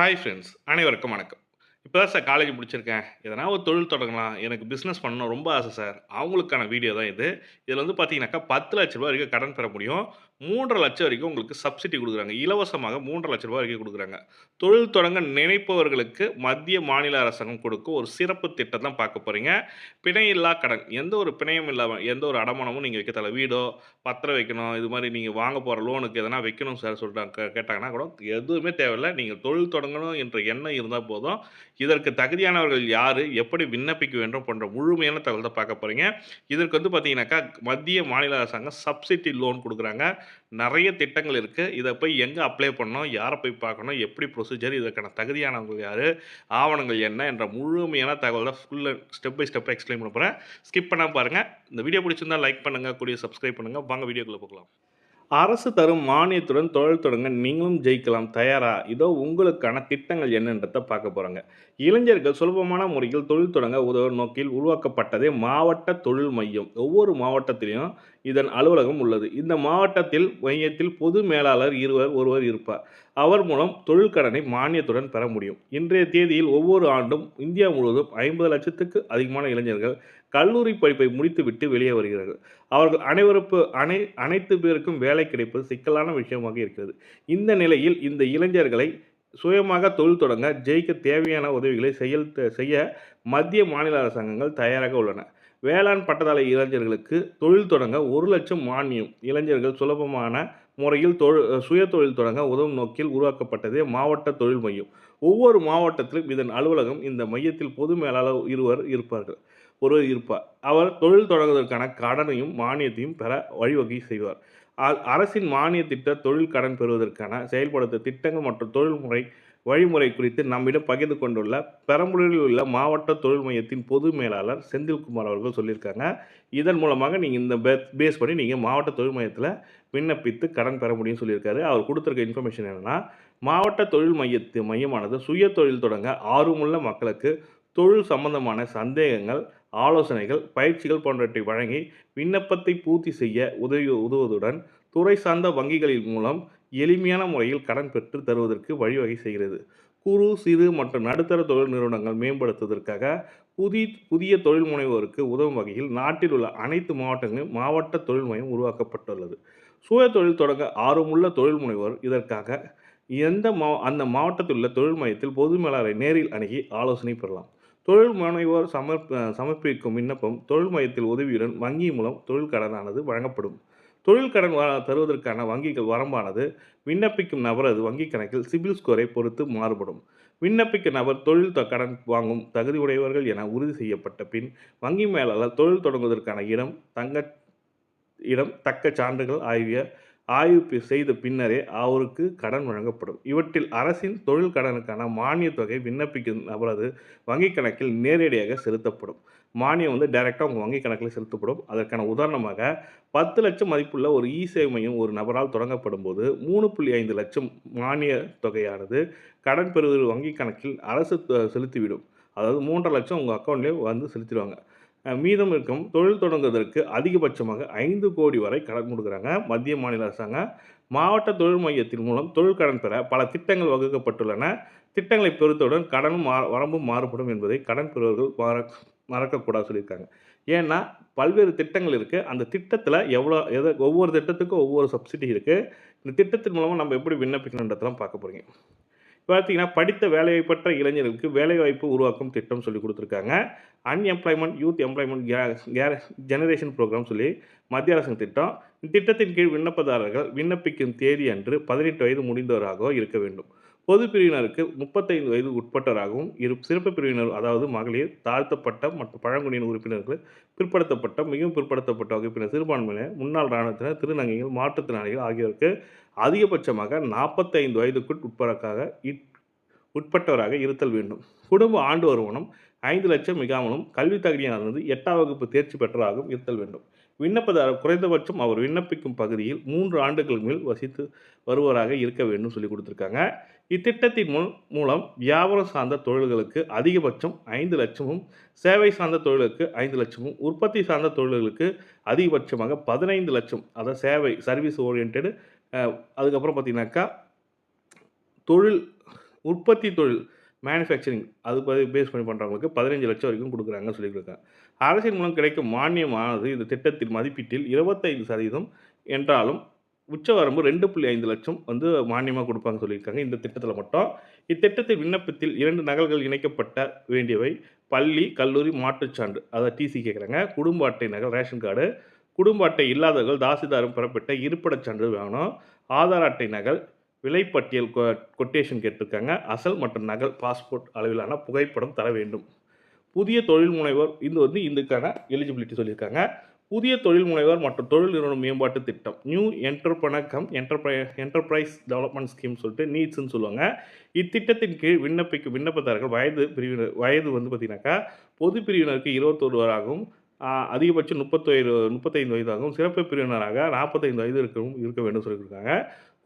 Hi friends அனைவருக்கும் வணக்கம். இப்போ தான் சார் காலேஜ் முடிச்சிருக்கேன். எதனா ஒரு தொழில் தொடங்கலாம். எனக்கு பிஸ்னஸ் பண்ணணும் ரொம்ப ஆசை சார் அவங்களுக்கான வீடியோ தான் இது. இதில் வந்து பார்த்தீங்கன்னாக்கா பத்து லட்ச ரூபா வரைக்கும் கடன் பெற முடியும். மூன்றரை லட்சம் வரைக்கும் உங்களுக்கு சப்சிடி கொடுக்குறாங்க. இலவசமாக மூன்றரை லட்ச ரூபாய் வரைக்கும் கொடுக்குறாங்க. தொழில் தொடங்க நினைப்பவர்களுக்கு மத்திய மாநில அரசாங்கம் கொடுக்கும் ஒரு சிறப்பு திட்டம் தான் பார்க்க போகிறீங்க பிணையில்லா கடன். எந்த ஒரு பிணையும் இல்லாமல் எந்த ஒரு அடமானமும் நீங்கள் வைக்க தலை வீடோ பத்திரம் வைக்கணும் இது மாதிரி நீங்கள் வாங்க போகிற லோனுக்கு எதனா வைக்கணும் சார் சொல்லிட்டாங்க கேட்டாங்கன்னா கூட எதுவுமே தேவையில்லை. நீங்கள் தொழில் தொடங்கணும் என்ற எண்ணம் இருந்தால் போதும். இதற்கு தகுதியானவர்கள் யார் எப்படி விண்ணப்பிக்க வேண்டும் போன்ற முழுமையான தகவல் தான் பார்க்க போகிறீங்க இதற்கு வந்து பார்த்தீங்கன்னாக்கா மத்திய மாநில அரசாங்கம் சப்சிடி லோன் கொடுக்குறாங்க. நிறைய திட்டங்கள் இருக்குது இதை போய் எங்கே அப்ளை பண்ணணும்? யாரை போய் பார்க்கணும்? எப்படி ப்ரொசீஜர் இதற்கான தகுதியானவங்க யார்? ஆவணங்கள் என்ன? என்ற முழுமையான தகவலை ஃபுல்லாக ஸ்டெப் பை ஸ்டெப்பாக எக்ஸ்பிளைன் பண்ண போகிறேன் ஸ்கிப் பண்ணாமல் பாருங்கள் இந்த வீடியோ பிடிச்சிருந்தால் லைக் பண்ணுங்கள் கூடிய சப்ஸ்கிரைப் பண்ணுங்கள் வாங்க வீடியோக்குள்ளே போகலாம். அரசு தரும் மானியத்துடன் தொழில் தொடங்க நீங்களும் ஜெயிக்கலாம் தயாரா? இதோ உங்களுக்கான திட்டங்கள் என்னன்றதை பார்க்க போகிறாங்க இளைஞர்கள் சுலபமான முறையில் தொழில் தொடங்க உதவும் நோக்கில் உருவாக்கப்பட்டதே மாவட்ட தொழில் மையம். ஒவ்வொரு மாவட்டத்திலையும் இதன் அலுவலகம் உள்ளது. இந்த மாவட்டத்தில் மையத்தில் பொது மேலாளர் இருவர் ஒருவர் இருப்பார். அவர் மூலம் தொழில் கடனை மானியத்துடன் பெற முடியும். இன்றைய தேதியில் ஒவ்வொரு ஆண்டும் இந்தியா முழுவதும் ஐம்பது லட்சத்துக்கு அதிகமான இளைஞர்கள் கல்லூரி படிப்பை முடித்துவிட்டு வெளியே வருகிறார்கள். அவர்கள் அனைவருக்கு அனை அனைத்து பேருக்கும் வேலை கிடைப்பது சிக்கலான விஷயமாக இருக்கிறது. இந்த நிலையில் இந்த இளைஞர்களை சுயமாக தொழில் தொடங்க ஜெயிக்க தேவையான உதவிகளை செயல் செய்ய மத்திய மாநில அரசாங்கங்கள் தயாராக உள்ளன. வேளாண் பட்டதாரி இளைஞர்களுக்கு தொழில் தொடங்க ஒரு லட்சம் மானியம். இளைஞர்கள் சுலபமான முறையில் தொழில் சுய தொழில் தொடங்க உதவும் நோக்கில் உருவாக்கப்பட்டதே மாவட்ட தொழில் மையம். ஒவ்வொரு மாவட்டத்திலும் இதன் அலுவலகம் இந்த மையத்தில் பொது மேலாளர் இருவர் இருப்பார்கள். ஒருவர் இருப்பார். அவர் தொழில் தொடங்குவதற்கான கடனையும் மானியத்தையும் பெற வழிவகை செய்வார். அரசின் மானிய திட்ட தொழில் கடன் பெறுவதற்கான செயல்படுத்த திட்டங்கள் மற்றும் தொழில்முறை வழிமுறை குறித்து நம்மிடம் பகிர்ந்து கொண்டுள்ள பெரம்பலூரில் உள்ள மாவட்ட தொழில் மையத்தின் பொது மேலாளர் செந்தில்குமார் அவர்கள் சொல்லியிருக்காங்க. இதன் மூலமாக நீங்கள் இந்த பேஸ் பண்ணி நீங்கள் மாவட்ட தொழில் மையத்தில் விண்ணப்பித்து கடன் பெற முடியும்னு சொல்லியிருக்காரு. அவர் கொடுத்துருக்க இன்ஃபர்மேஷன் என்னென்னா மாவட்ட தொழில் மையத்து மையமானது சுய தொழில் தொடங்க ஆர்வமுள்ள மக்களுக்கு தொழில் சம்பந்தமான சந்தேகங்கள் ஆலோசனைகள் பயிற்சிகள் போன்றவற்றை வழங்கி விண்ணப்பத்தை பூர்த்தி செய்ய உதவி உதவுவதுடன் துறை சார்ந்த வங்கிகளின் மூலம் எளிமையான முறையில் கடன் பெற்று தருவதற்கு வழிவகை செய்கிறது. குறு சிறு மற்றும் நடுத்தர தொழில் நிறுவனங்கள் மேம்படுத்துவதற்காக புதி புதிய தொழில் முனைவோருக்கு உதவும் வகையில் நாட்டில் உள்ள அனைத்து மாவட்டங்களிலும் மாவட்ட தொழில் மையம் உருவாக்கப்பட்டுள்ளது. சுய தொழில் தொடங்க ஆர்வமுள்ள தொழில் முனைவோர் இதற்காக எந்த மா அந்த மாவட்டத்தில் உள்ள தொழில் மையத்தில் பொது மேலாளரை நேரில் அணுகி ஆலோசனை பெறலாம். தொழில் முனைவோர் சமர்ப்ப சமர்ப்பிக்கும் விண்ணப்பம் தொழில் மையத்தில் உதவியுடன் வங்கி மூலம் தொழில் கடனானது வழங்கப்படும். தொழில் கடன் வ- தருவதற்கான வங்கிகள் வரம்பானது விண்ணப்பிக்கும் நபரது வங்கிக் கணக்கில் சிபில் ஸ்கோரை பொறுத்து மாறுபடும். விண்ணப்பிக்க நபர் தொழில் கடன் வாங்கும் தகுதியுடையவர்கள் என உறுதி செய்யப்பட்ட பின் வங்கி மேலாளர் தொழில் தொடங்குவதற்கான இடம் தங்க இடம் தக்க சான்றுகள் ஆகிய ஆய்வு செய்த பின்னரே அவருக்கு கடன் வழங்கப்படும். இவற்றில் அரசின் தொழில் கடனுக்கான மானியத் தொகை விண்ணப்பிக்கும் நபரது வங்கிக் கணக்கில் நேரடியாக செலுத்தப்படும். மானியம் வந்து டைரெக்டாக உங்கள் வங்கி கணக்கில் செலுத்தப்படும். அதற்கான உதாரணமாக பத்து லட்சம் மதிப்புள்ள ஒரு இ சேவை மையம் ஒரு நபரால் தொடங்கப்படும் போது மூணு புள்ளி ஐந்து லட்சம் மானிய தொகையானது கடன் பெறுவது வங்கி கணக்கில் அரசு செலுத்திவிடும். அதாவது மூன்றரை லட்சம் உங்கள் அக்கௌண்ட்லேயே வந்து செலுத்திடுவாங்க. மீதம் இருக்கும் தொழில் தொடங்குவதற்கு அதிகபட்சமாக ஐந்து கோடி வரை கடன் கொடுக்குறாங்க மத்திய மாநில அரசாங்கம் மாவட்ட தொழில் மையத்தின் மூலம் தொழில் கடன் பெற பல திட்டங்கள் வகுக்கப்பட்டுள்ளன. திட்டங்களை பொறுத்தவுடன் கடனும் மா வரம்பும் மாறுபடும் என்பதை கடன் பெறுவர்கள் மற மறக்கக்கூடாது சொல்லியிருக்காங்க. ஏன்னா பல்வேறு திட்டங்கள் இருக்குது அந்த திட்டத்தில் எவ்வளோ எதை ஒவ்வொரு திட்டத்துக்கும் ஒவ்வொரு சப்சிடி இருக்குது இந்த திட்டத்தின் மூலமாக நம்ம எப்படி விண்ணப்பிக்கணுன்றதெல்லாம் பார்க்க போகிறீங்க பார்த்தீங்கன்னா படித்த வேலைவாய்ப்பற்ற இளைஞர்களுக்கு வேலைவாய்ப்பு உருவாக்கும் திட்டம் சொல்லி கொடுத்துருக்காங்க. அன்எம்ப்ளாய்மெண்ட் யூத் எம்ப்ளாய்மெண்ட் கே ஜெனரேஷன் ப்ரோக்ராம் சொல்லி மத்திய அரசின் திட்டம். இத்திட்டத்தின் கீழ் விண்ணப்பதாரர்கள் விண்ணப்பிக்கும் தேதி அன்று பதினெட்டு வயது முடிந்தவராக இருக்க வேண்டும். பொது பிரிவினருக்கு முப்பத்தைந்து வயது உட்பட்டவராகவும் இரு சிறப்பு பிரிவினர் அதாவது மகளிர் தாழ்த்தப்பட்ட மற்றும் பழங்குடியின உறுப்பினர்கள் பிற்படுத்தப்பட்ட மிகவும் பிற்படுத்தப்பட்ட வகுப்பினர் சிறுபான்மையினர் முன்னாள் இராணுவத்தினர் திருநங்கைகள் மாற்றுத்திறனாளிகள் ஆகியோருக்கு அதிகபட்சமாக நாற்பத்தைந்து வயதுக்குள் உட்படக்காக இட்- உட்பட்டவராக இருத்தல் வேண்டும். குடும்ப ஆண்டு வருமானம் ஐந்து லட்சம் மிகாமலும் கல்வி தகுதியானது எட்டாம் வகுப்பு தேர்ச்சி பெற்றவராகவும் இருத்தல் வேண்டும். விண்ணப்பதாரர் குறைந்தபட்சம் அவர் விண்ணப்பிக்கும் பகுதியில் மூன்று ஆண்டுகள் மேல் வசித்து வருவராக இருக்க வேண்டும் சொல்லி கொடுத்துருக்காங்க. இத்திட்டத்தின் மூ மூலம் வியாபாரம் சார்ந்த தொழில்களுக்கு அதிகபட்சம் ஐந்து லட்சமும் சேவை சார்ந்த தொழிலுக்கு ஐந்து லட்சமும் உற்பத்தி சார்ந்த தொழில்களுக்கு அதிகபட்சமாக பதினைந்து லட்சம் அதாவது சேவை சர்வீஸ் ஓரியன்டு அதுக்கப்புறம் பார்த்தீங்கன்னாக்கா தொழில் உற்பத்தி தொழில் மேனுஃபேக்சரிங் அது பதி பேஸ் பண்ணி பண்ணுறவங்களுக்கு 15,00,000 வரைக்கும் கொடுக்குறாங்கன்னு சொல்லியிருக்காங்க. அரசின் மூலம் கிடைக்கும் மானியமானது இந்த திட்டத்தின் மதிப்பீட்டில் 25% என்றாலும் உச்சவரம்பு 2.5 வந்து மானியமாக கொடுப்பாங்க சொல்லியிருக்காங்க. இந்த திட்டத்தில் மட்டும். இத்திட்டத்தின் விண்ணப்பத்தில் இரண்டு நகல்கள் இணைக்கப்பட்ட வேண்டியவை பள்ளி, கல்லூரி மாற்றுச்சான்று அதை டிசி கேட்குறாங்க. குடும்ப அட்டை நகல், ரேஷன் கார்டு. குடும்ப அட்டை இல்லாதவர்கள் தாசில்தாரும் பெறப்பட்ட இருப்பிடச் சான்று வாங்கணும். ஆதார் அட்டை நகல், விலைப்பட்டியல் கொ கொட்டேஷன் கேட்டிருக்காங்க. அசல் மற்றும் நகல் பாஸ்போர்ட் அளவிலான புகைப்படம் தர வேண்டும். புதிய தொழில் முனைவர் இது வந்து இதுக்கான எலிஜிபிலிட்டி சொல்லியிருக்காங்க. புதிய தொழில் முனைவர் மற்றும் தொழில் நிறுவன மேம்பாட்டு திட்டம். New entrepreneur cum enterprise enterprise development scheme சொல்லிட்டு நீட்ஸ்ன்னு சொல்லுவாங்க. இத்திட்டத்தின் கீழ் விண்ணப்பிக்கும் விண்ணப்பதாரர்கள் வயது பிரிவினர் வயது வந்து பார்த்தீங்கன்னாக்கா, பொது பிரிவினருக்கு 21 ஆகவும், அதிகபட்சம் 37 35 வயதாகவும், சிறப்பு பிரிவினராக 45 வயது இருக்கவும் இருக்க வேண்டும் சொல்லியிருக்காங்க.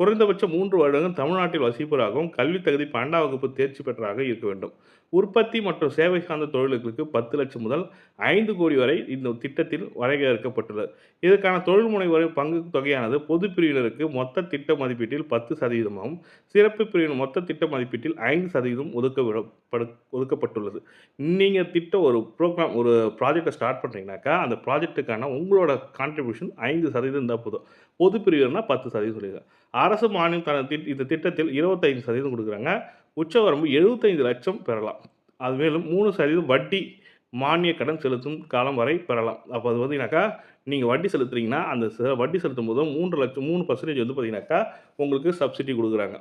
குறைந்தபட்சம் மூன்று வருடங்கள் தமிழ்நாட்டில் வசிப்பவராகவும், கல்வித் தகுதி 12ஆம் வகுப்பு தேர்ச்சி பெற்றவராக இருக்க வேண்டும். உற்பத்தி மற்றும் சேவை சார்ந்த தொழில்களுக்கு 10,00,000 முதல் ஐந்து கோடி வரை இந்த திட்டத்தில் வரையறுக்கப்பட்டுள்ளது. இதற்கான தொழில் முனைவோரின் பங்குத் தொகையானது பொது பிரிவினருக்கு மொத்த திட்ட மதிப்பீட்டில் பத்து சதவீதமாகவும் சிறப்பு பிரிவினர் மொத்த திட்ட மதிப்பீட்டில் ஐந்து சதவீதம் ஒதுக்கப்பட ஒதுக்கப்பட்டுள்ளது. நீங்கள் திட்டம் ஒரு ப்ரோக்ராம் ஒரு ப்ராஜெக்டை ஸ்டார்ட் பண்ணுறீங்கனாக்கா அந்த ப்ராஜெக்ட்டுக்கான உங்களோட கான்ட்ரிபியூஷன் ஐந்து சதவீதம் இருந்தால் போதும். பொது பிரிவினர்னால் பத்து சதவீதம் சொல்லியிருக்காங்க. அரசு மானியம் தன இந்த திட்டத்தில் இருபத்தைந்து சதவீதம் கொடுக்குறாங்க உச்சவரம்பு 75,00,000 பெறலாம். அது மேலும் மூணு சதவீதம் வட்டி மானிய கடன் செலுத்தும் காலம் வரை பெறலாம். அப்போ அது பார்த்தீங்கன்னாக்கா, நீங்கள் வட்டி செலுத்துறீங்கன்னா, அந்த வட்டி செலுத்தும் போதும் மூன்று லட்சம் மூணு பர்சன்டேஜ் வந்து பார்த்தீங்கன்னாக்கா, உங்களுக்கு சப்சிடி கொடுக்குறாங்க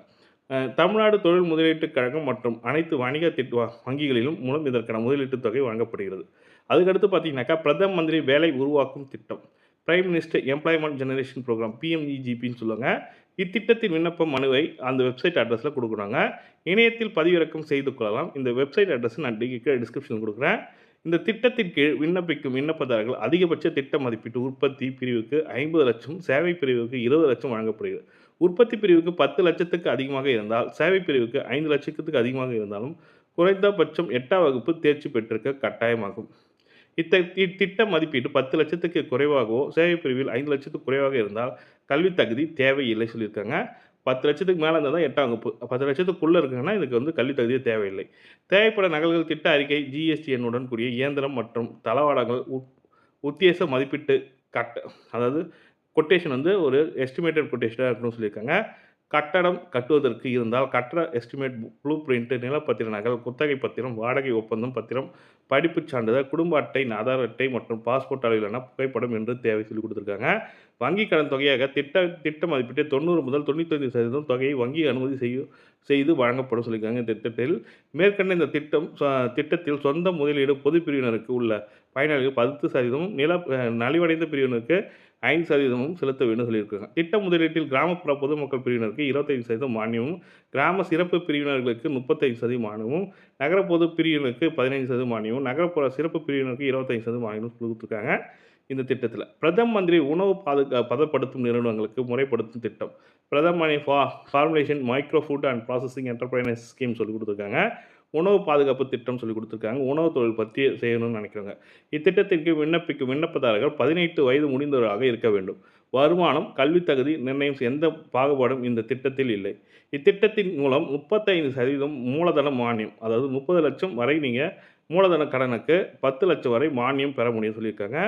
தமிழ்நாடு தொழில் முதலீட்டுக் கழகம் மற்றும் அனைத்து வணிக திட்ட வங்கிகளிலும் மூலம் இதற்கான முதலீட்டுத் தொகை வழங்கப்படுகிறது. அதுக்கடுத்து பார்த்தீங்கன்னாக்கா, பிரதம மந்திரி வேலை உருவாக்கும் திட்டம். Prime minister employment generation programme பிஎம்இஜிபின்னு சொல்லுவாங்க. இத்திட்டத்தின் விண்ணப்ப மனுவை அந்த வெப்சைட் அட்ரஸில் கொடுக்குறாங்க இணையத்தில் பதிவிறக்கம் செய்து கொள்ளலாம். இந்த வெப்சைட் அட்ரஸ் நான் கீழே டிஸ்கிரிப்ஷன் கொடுக்குறேன் இந்த திட்டத்தின் கீழ் விண்ணப்பிக்கும் விண்ணப்பதாரர்கள் அதிகபட்ச திட்ட மதிப்பீட்டு உற்பத்தி பிரிவுக்கு ஐம்பது லட்சம் சேவை பிரிவுக்கு இருபது லட்சம் வழங்கப்படுகிறது. உற்பத்தி பிரிவுக்கு 10,00,000க்கு அதிகமாக இருந்தால், சேவை பிரிவுக்கு 5,00,000க்கு அதிகமாக இருந்தாலும் குறைந்தபட்சம் எட்டாம் வகுப்பு தேர்ச்சி பெற்றிருக்க கட்டாயமாகும். இத்த இத்திட்ட மதிப்பீடு 10,00,000க்கு குறைவாகவோ, சேவை பிரிவில் 5,00,000க்கு குறைவாக இருந்தால் கல்வித் தகுதி தேவையில்லை சொல்லியிருக்காங்க. பத்து லட்சத்துக்கு மேலே இருந்தால் தான் எட்டாம் வகுப்பு. 10,00,000க்குள்ள இருக்குங்கன்னா, இதுக்கு வந்து கல்வி தகுதியே தேவையில்லை. தேவைப்பட நகல்கள் திட்ட அறிக்கை, ஜிஎஸ்டி எண்ணுடன் கூடிய இயந்திரம் மற்றும் தளவாடங்கள் உத்தேச மதிப்பீட்டு கட்ட அதாவது கொட்டேஷன் வந்து ஒரு எஸ்டிமேட்டட் கொட்டேஷனாக இருக்கணும்னு சொல்லியிருக்காங்க. கட்டடம் கட்டுவதற்கு இருந்தால் கட்டட எஸ்டிமேட் ப்ளூ பிரிண்ட், நிலப்பத்திர நகல், குத்தகை பத்திரம், வாடகை ஒப்பந்தம் பத்திரம், படிப்புச் சான்றிதழ், குடும்ப அட்டை, ஆதார் அட்டை மற்றும் பாஸ்போர்ட் அளவிலான புகைப்படம் என்று தேவை சொல்லி கொடுத்துருக்காங்க வங்கி கடன் தொகையாக திட்ட திட்ட மதிப்பீட்டு தொண்ணூறு முதல் 95% தொகையை வங்கி அனுமதி செய்யும் செய்து வழங்கப்படும் சொல்லியிருக்காங்க. இந்த திட்டத்தில் மேற்கண்ட இந்த திட்டம் திட்டத்தில் சொந்த முதலீடு பொது பிரிவினருக்கு உள்ள பயனாளிகள் பத்து சதவீதம் நில நலிவடைந்த பிரிவினருக்கு ஐந்து சதவீதமும் செலுத்த வேண்டும் சொல்லியிருக்காங்க. திட்ட முதலீட்டில் கிராமப்புற பொதுமக்கள் பிரிவினருக்கு 25% மானியமும், கிராம சிறப்பு பிரிவினர்களுக்கு 35% மானியமும், நகர பொது பிரிவினருக்கு 15% மானியமும், நகரப்புற சிறப்பு பிரிவினருக்கு 25% மானியமும் கொடுத்துருக்காங்க இந்த திட்டத்தில் பிரதம மந்திரி உணவு பாதுகா பதப்படுத்தும் நிறுவனங்களுக்கு முறைப்படுத்தும் திட்டம். பிரதம மந்திரி ஃபா formulation micro food and processing enterprises scheme சொல்லி கொடுத்துருக்காங்க உணவு பாதுகாப்பு திட்டம் சொல்லிக் கொடுத்துருக்காங்க உணவு தொழில் பற்றி செய்யணும்னு நினைக்கிறாங்க இத்திட்டத்திற்கு விண்ணப்பிக்கும் விண்ணப்பதாரர்கள் 18 வயது முடிந்தவராக இருக்க வேண்டும். வருமானம், கல்வித் தகுதி நிர்ணயம் எந்த பாகுபாடும் இந்த திட்டத்தில் இல்லை. இத்திட்டத்தின் மூலம் 35% மூலதன மானியம் அதாவது முப்பது லட்சம் வரை நீங்கள் மூலதன கடனுக்கு பத்து லட்சம் வரை மானியம் பெற முடியும் சொல்லியிருக்காங்க.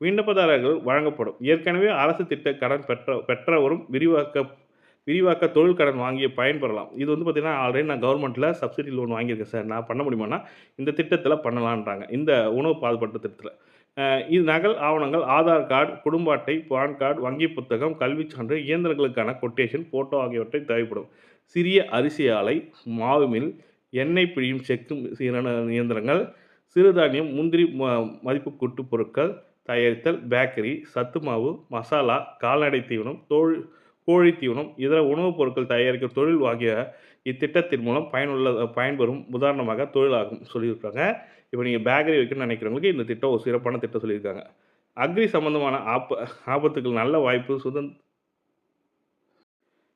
விண்ணப்பதாரர்கள் வழங்கப்படும். ஏற்கனவே அரசு திட்ட கடன் பெற்ற பெற்றவரும் விரிவாக்க விரிவாக்க தொழில் கடன் வாங்கி பயன்பெறலாம். இது வந்து பார்த்தீங்கன்னா, ஆல்ரெடி நான் கவர்மெண்ட்டில் சப்சிடி லோன் வாங்கியிருக்கேன் சார். நான் பண்ண முடியுமான்னா, இந்த திட்டத்தில் பண்ணலான்றாங்க. இந்த உணவு பாதுபாட்டு திட்டத்தில் இது நகல் ஆவணங்கள் ஆதார் கார்டு, குடும்ப அட்டை, பான் கார்டு, வங்கி புத்தகம், கல்விச் சான்று, இயந்திரங்களுக்கான கொட்டேஷன், ஃபோட்டோ ஆகியவற்றை தேவைப்படும். சிறிய அரிசி ஆலை, மாவு மில், எண்ணெய் பிழியும் செக்கு இயந்திரங்கள், சிறுதானியம், முந்திரி ம மதிப்பு கூட்டு பொருட்கள் தயாரித்தல், பேக்கரி, சத்து மாவு, மசாலா, கால்நடை தீவனம், தோல் கோழி தீவனம், இதர உணவுப் பொருட்கள் தயாரிக்கும் தொழில் ஆகிய இத்திட்டத்தின் மூலம் பயனுள்ள பயன்பெறும் உதாரணமாக தொழிலாகும் சொல்லியிருக்காங்க. இப்போ நீங்கள் பேக்கரி வைக்கணும்னு நினைக்கிறவங்களுக்கு இந்த திட்டம் ஒரு சிறப்பான திட்டம் சொல்லியிருக்காங்க. அக்ரி சம்பந்தமான ஆப்ப ஆபத்துகள் நல்ல வாய்ப்பு சுதந்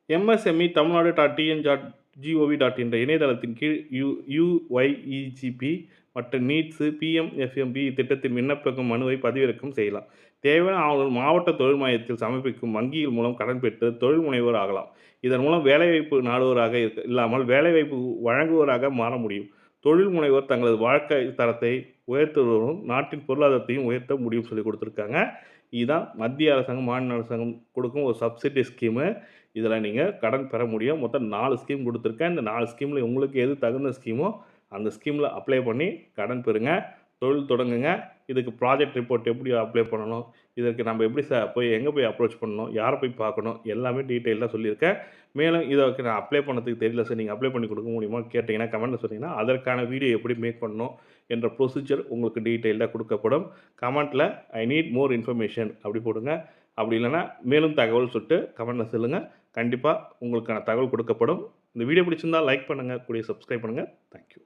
MSME Tamilnadu dot TN dot GOV dot என்ற இணையதளத்தின் கீழ் யு யூஒய்இஜிபி மற்றும் நீட்ஸு பிஎம்எஃப்எம்பி திட்டத்தின் விண்ணப்பிக்கும் மனுவை பதிவிறக்கம் செய்யலாம். தேவையான ஆவணங்கள் மாவட்ட தொழில் மையத்தில் சமர்ப்பிக்கும் வங்கிகள் மூலம் கடன் பெற்று தொழில் முனைவோர் ஆகலாம். இதன் மூலம் வேலைவாய்ப்பு நாடுவோராக இருக்க இல்லாமல் வேலைவாய்ப்பு வழங்குவோராக மாற முடியும். தொழில் முனைவோர் தங்களது வாழ்க்கை தரத்தை உயர்த்துவதும் நாட்டின் பொருளாதாரத்தையும் உயர்த்த முடியும் சொல்லி கொடுத்துருக்காங்க. இதுதான் மத்திய அரசாங்கம் மாநில அரசாங்கம் கொடுக்கும் ஒரு சப்சிடி ஸ்கீமு. இதில் நீங்கள் கடன் பெற முடியும். மொத்தம் நாலு ஸ்கீம் கொடுத்துருக்கேன். இந்த நாலு ஸ்கீமில் உங்களுக்கு எது தகுந்த ஸ்கீமோ அந்த ஸ்கீமில் அப்ளை பண்ணி கடன் பெறுங்க. தொழில் தொடங்குங்க. இதுக்கு ப்ராஜெக்ட் ரிப்போர்ட் எப்படி அப்ளை பண்ணணும் இதற்கு நம்ம எப்படி ச போய் எங்கே போய் அப்ரோச் பண்ணணும் யாரை போய் பார்க்கணும் எல்லாமே டீட்டெயிலாக சொல்லியிருக்கேன். மேலும் இதை நான் அப்ளை பண்ணதுக்கு தெரியல சார் நீங்கள் அப்ளை பண்ணி கொடுக்க முடியுமா கேட்டிங்கன்னா கமெண்ட்டில் சொன்னீங்கன்னா அதற்கான வீடியோ எப்படி மேக் பண்ணணும் என்ற ப்ரொசீஜர் உங்களுக்கு டீட்டெயிலாக கொடுக்கப்படும். கமெண்ட்டில் ஐ நீட் மோர் இன்ஃபர்மேஷன் அப்படி போடுங்க. அப்படி இல்லைன்னா மேலும் தகவல் சொல்லிட்டு கமெண்ட்டில் சொல்லுங்கள் கண்டிப்பாக உங்களுக்கான தகவல் கொடுக்கப்படும். இந்த வீடியோ பிடிச்சிருந்தால் லைக் பண்ணுங்கள் கூடிய சப்ஸ்கிரைப் பண்ணுங்கள் தேங்க்யூ